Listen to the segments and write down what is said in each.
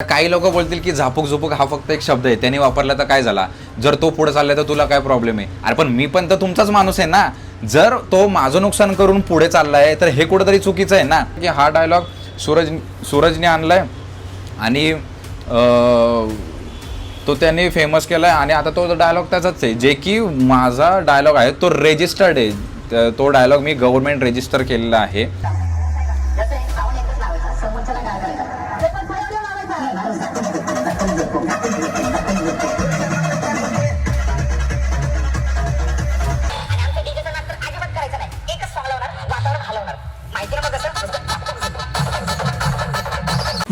काही लोक बोलतील की झापूक झुपूक हा फक्त एक शब्द आहे. त्याने वापरला तर काय झाला? जर तो पुढे चाललाय तर तुला काय प्रॉब्लेम आहे? अरे पण मी पण तर तुमचाच माणूस आहे ना? जर तो माझं नुकसान करून पुढे चाललाय तर हे कुठेतरी चुकीचं आहे ना? की हा डायलॉग सूरज सूरजने आणलाय आणि तो त्यांनी फेमस केलाय आणि आता तो डायलॉग त्याचाच आहे. जे की माझा डायलॉग आहे तो रेजिस्टर्ड आहे. तो डायलॉग मी गव्हर्नमेंट रेजिस्टर केलेला आहे.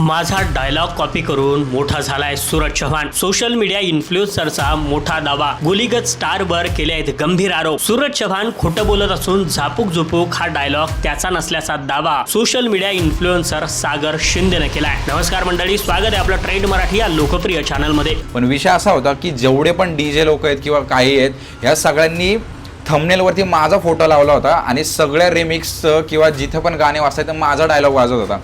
माझा डायलॉग कॉपी करून मोठा झालाय सूरज चव्हाण. सोशल मीडिया इन्फ्लुएन्सरचा मोठा दावा. गुलीगत स्टार वर केले आहेत गंभीर आरोप. सूरज चव्हाण खोटं बोलत असून झापूक झुपूक हा डायलॉग त्याचा नसल्याचा दावा. सोशल मीडिया इन्फ्लुएन्सर सागर शिंदेने केलाय. नमस्कार मंडळी स्वागत आहे आपलं ट्रेंड मराठी या लोकप्रिय चॅनलमध्ये पण विषय असा होता की जेवढे पण डी जे लोक आहेत किंवा काही आहेत ह्या सगळ्यांनी थमनेलवरती माझा फोटो लावला होता आणि सगळ्या रिमिक्सचं किंवा जिथे पण गाणे वाचायचं माझा डायलॉग वाजत होता.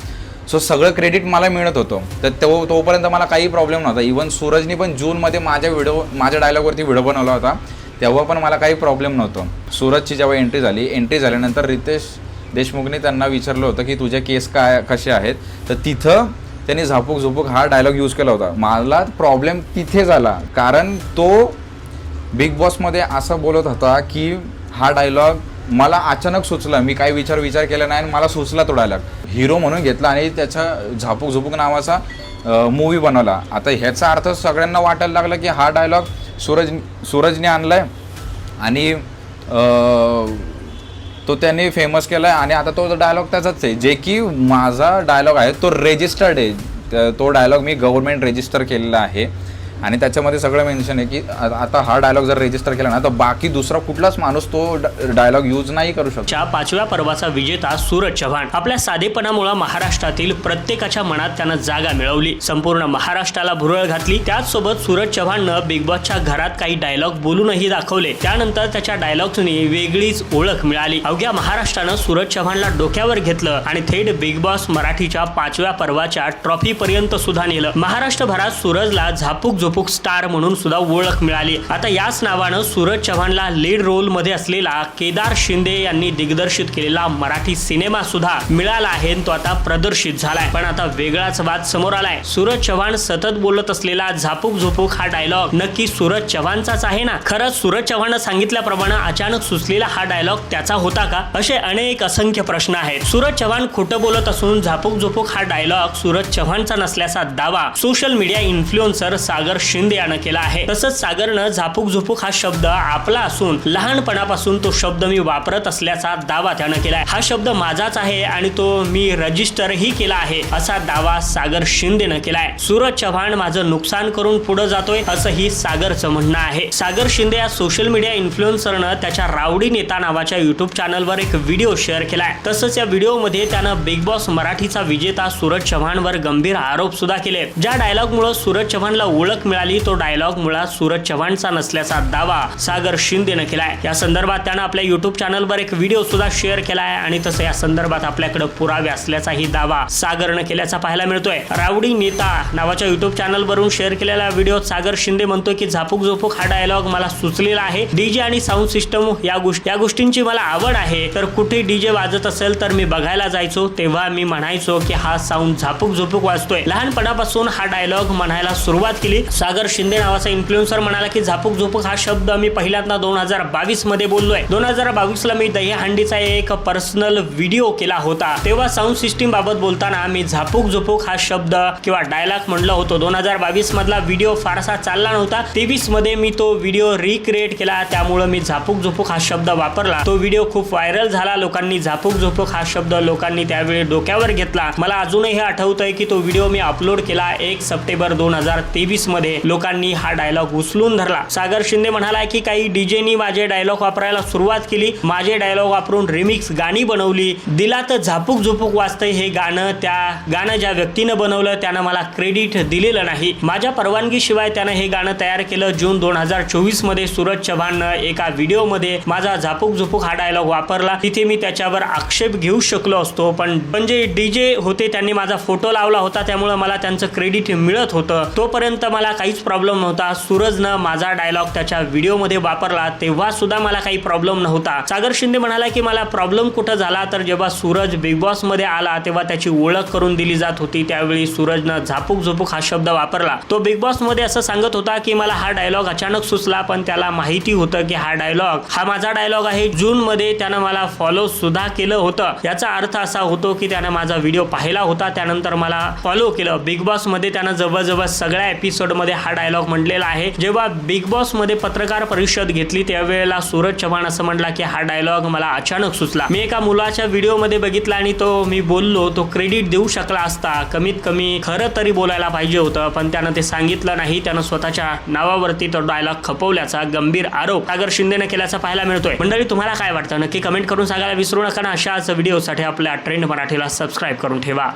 सो सगळं क्रेडिट मला मिळत होतं. तर तो तोपर्यंत मला काही प्रॉब्लेम नव्हता. इवन सूरजनी पण जूनमध्ये माझ्या व्हिडिओ माझ्या डायलॉगवरती व्हिडिओ बनवला होता. तेव्हा पण मला काही प्रॉब्लेम नव्हतं. सूरजची जेव्हा एंट्री झाली एंट्री झाल्यानंतर रितेश देशमुखने त्यांना विचारलं होतं की तुझे केस काय कसे आहेत? तर तिथं त्यांनी झापूक झुपूक हा डायलॉग यूज केला होता. मला प्रॉब्लेम तिथे झाला. कारण तो बिग बॉसमध्ये असं बोलत होता की हा डायलॉग मला अचानक सुचलं मी काही विचार विचार केला नाही आणि मला सुचला तो डायलॉग हिरो म्हणून घेतला आणि त्याचा झापूक झुपूक नावाचा मूवी बनवला. आता ह्याचा अर्थ सगळ्यांना वाटायला लागला की हा डायलॉग सूरज सूरजने आणला आहे आणि तो त्यांनी फेमस केला आहे आणि आता तो डायलॉग त्याचाच आहे. जे की माझा डायलॉग आहे तो रेजिस्टर्ड आहे. तो डायलॉग मी गव्हर्नमेंट रेजिस्टर केलेला आहे. आणि त्याच्यामध्ये सगळं मेन्शन आहे की आता हा डायलॉग जर रेजिस्टर केला ना तर बाकी दुसरा कुठलाच माणूस तो डायलॉग यूज नाही करू शकतो. च्या पाचव्या पर्वाचा विजेता सूरज चव्हाण. आपल्या साधेपणामुळे महाराष्ट्रातील प्रत्येकाच्या मनात त्यानं जागा मिळवली. संपूर्ण महाराष्ट्राला भुरळ घातली. त्याचसोबत सूरज चव्हाणनं बिग बॉसच्या घरात काही डायलॉग बोलूनही दाखवले. त्यानंतर त्याच्या डायलॉग्सनी वेगळीच ओळख मिळाली. अवघ्या महाराष्ट्रानं सूरज चव्हाणला डोक्यावर घेतलं आणि थेट बिग बॉस मराठीच्या पाचव्या पर्वाच्या ट्रॉफी पर्यंत सुद्धा नेलं. महाराष्ट्रभरात सूरजला झापूक झोप झोपूक स्टार म्हणून सुद्धा ओळख मिळाली. आता याच नावानं सूरज चव्हाणला लीड रोलमध्ये असलेला केदार शिंदे यांनी दिग्दर्शित केलेला मराठी सिनेमा सुद्धा मिळाला आहे आणि तो आता प्रदर्शित झालाय. पण आता वेगळाच वाद समोर आलाय. सूरज चव्हाण सतत बोलत असलेला झापूक झोपूक हा डायलॉग नक्की सूरज चव्हाणचाच आहे ना? खरंच सूरज चव्हाण सांगितल्याप्रमाणे अचानक सुचलेला हा डायलॉग त्याचा होता का? असे अनेक असंख्य प्रश्न आहेत. सूरज चव्हाण खोटं बोलत असून झापूक झोपूक हा डायलॉग सूरज चव्हाणचा नसल्याचा दावा social media influencer Sagar Shinde यानं केला आहे. तसंच सागरनं झापूक झोपूक हा शब्द आपला असून लहानपणापासून तो शब्द मी वापरत असल्याचा दावा त्यानं केलाय. हा शब्द माझाच आहे आणि तो मी रजिस्टरही केला आहे असा दावा सागर शिंदेनं केलाय. सूरज चव्हाण माझं नुकसान करून पुढे जातोय असंही सागरचं म्हणणं आहे. सागर शिंदे या सोशल मीडिया इन्फ्लुएन्सरनं त्याच्या रावडी नेता नावाच्या युट्यूब चॅनलवर एक व्हिडिओ शेअर केलाय. तसंच या व्हिडिओमध्ये त्यानं बिग बॉस मराठीचा विजेता सूरज चव्हाणवर गंभीर आरोप सुद्धा केले ज्या डायलॉग मुळे सूरज चव्हाणला ओळख मिळाली तो डायलॉग मुळात सूरज चव्हाणचा नसल्याचा दावा सागर शिंदेनं केलाय. या संदर्भात त्यानं आपल्या युट्यूब चॅनलवर एक व्हिडिओ सुद्धा शेअर केलाय आणि तसं या संदर्भात आपल्याकडे पुरावे असल्याचाही दावा सागरनं केल्याचा पाहायला मिळतोय. रावडी नेता नावाच्या युट्यूब चॅनलवरून शेअर केलेल्या व्हिडिओत सागर शिंदे म्हणतोय की झापूक झोपूक हा डायलॉग मला सुचलेला आहे. डीजे आणि साऊंड सिस्टम या गोष्टी या गोष्टींची मला आवड आहे. तर कुठे डीजे वाजत असेल तर मी बघायला जायचो. तेव्हा मी म्हणायचो की हा साऊंड झापूक झोपूक वाजतोय. लहानपणापासून हा डायलॉग म्हणायला सुरुवात केली. सागर शिंदे नावाचा इन्फ्लुएन्सर म्हणाला की झापूक झोपूक हा शब्द मी पहिल्यांदा दोन हजार बावीसमध्ये बोललोय. दोन हजार बावीस ला मी दहीहंडीचा एक पर्सनल व्हिडिओ केला होता. तेव्हा साऊंड सिस्टीम बाबत बोलताना मी झापूक झोपूक हा शब्द किंवा डायलॉग म्हणलं होतो. दोन हजार बावीस मधला व्हिडिओ फारसा चालला नव्हता. तेवीसमध्ये मी तो व्हिडिओ रिक्रिएट केला. त्यामुळे मी झापूक झोपूक हा शब्द वापरला. तो व्हिडिओ खूप व्हायरल झाला. लोकांनी झापूक झोपूक हा शब्द लोकांनी त्यावेळी डोक्यावर घेतला. मला अजूनही आठवतंय की तो व्हिडिओ मी अपलोड केला एक सप्टेंबर दोन हजार तेवीसमध्ये मध्ये लोकांनी हा डायलॉग उचलून धरला. सागर शिंदे म्हणाला की काही डीजेनी माझे डायलॉग वापरायला सुरुवात केली. माझे डायलॉग वापरून रिमिक्स गाणी बनवली. दिला तर झापूक झुपूक वाजतंय हे गाणं. त्या गाणं ज्या व्यक्तीनं बनवलं त्यानं मला क्रेडिट दिलेलं नाही. माझ्या परवानगीशिवाय त्यानं हे गाणं तयार केलं. जून दोन हजार चोवीसमध्ये सूरज चव्हाणनं एका व्हिडिओमध्ये माझा झापूक झुपूक हा डायलॉग वापरला. तिथे मी त्याच्यावर आक्षेप घेऊ शकलो असतो. पण म्हणजे डीजे होते त्यांनी माझा फोटो लावला होता. त्यामुळे मला त्यांचं क्रेडिट मिळत होतं. तोपर्यंत मला काहीच प्रॉब्लेम नव्हता. सूरजनं माझा डायलॉग त्याच्या व्हिडिओमध्ये वापरला तेव्हा सुद्धा मला काही प्रॉब्लेम नव्हता. सागर शिंदे म्हणाला की मला प्रॉब्लेम कुठं झाला? तर जेव्हा सूरज बिग बॉसमध्ये आला तेव्हा त्याची ओळख करून दिली जात होती. त्यावेळी सूरजनं झापूक झुपूक हा शब्द वापरला. तो बिग बॉसमध्ये असं सांगत होता की मला हा डायलॉग अचानक सुचला पण त्याला माहिती होतं की हा डायलॉग हा माझा डायलॉग आहे. जून मध्ये त्यानं मला फॉलो सुद्धा केलं होतं. याचा अर्थ असा होतो की त्यानं माझा व्हिडिओ पाहिला होता. त्यानंतर मला फॉलो केलं. बिग बॉसमध्ये त्यानं जवळजवळ सगळ्या एपिसोड मध्ये हा डायलॉग म्हटलेला आहे. जेव्हा बिग बॉसमध्ये पत्रकार परिषद घेतली त्यावेळेला सूरज चव्हाण असं म्हटला की हा डायलॉग मला अचानक सुचला. मी एका मुलाच्या व्हिडिओमध्ये बघितला आणि तो मी बोललो तो क्रेडिट देऊ शकला असता. कमीत कमी खरं तरी बोलायला पाहिजे होतं पण त्यानं ते सांगितलं नाही. त्यानं स्वतःच्या नावावरती तो डायलॉग खपवल्याचा गंभीर आरोप सागर शिंदेनं केल्याचा पाहायला मिळतोय. मंडळी तुम्हाला काय वाटतं? नक्की कमेंट करून सांगायला विसरू नका ना. अशाच व्हिडिओसाठी आपल्या ट्रेंड मराठीला सबस्क्राईब करून ठेवा.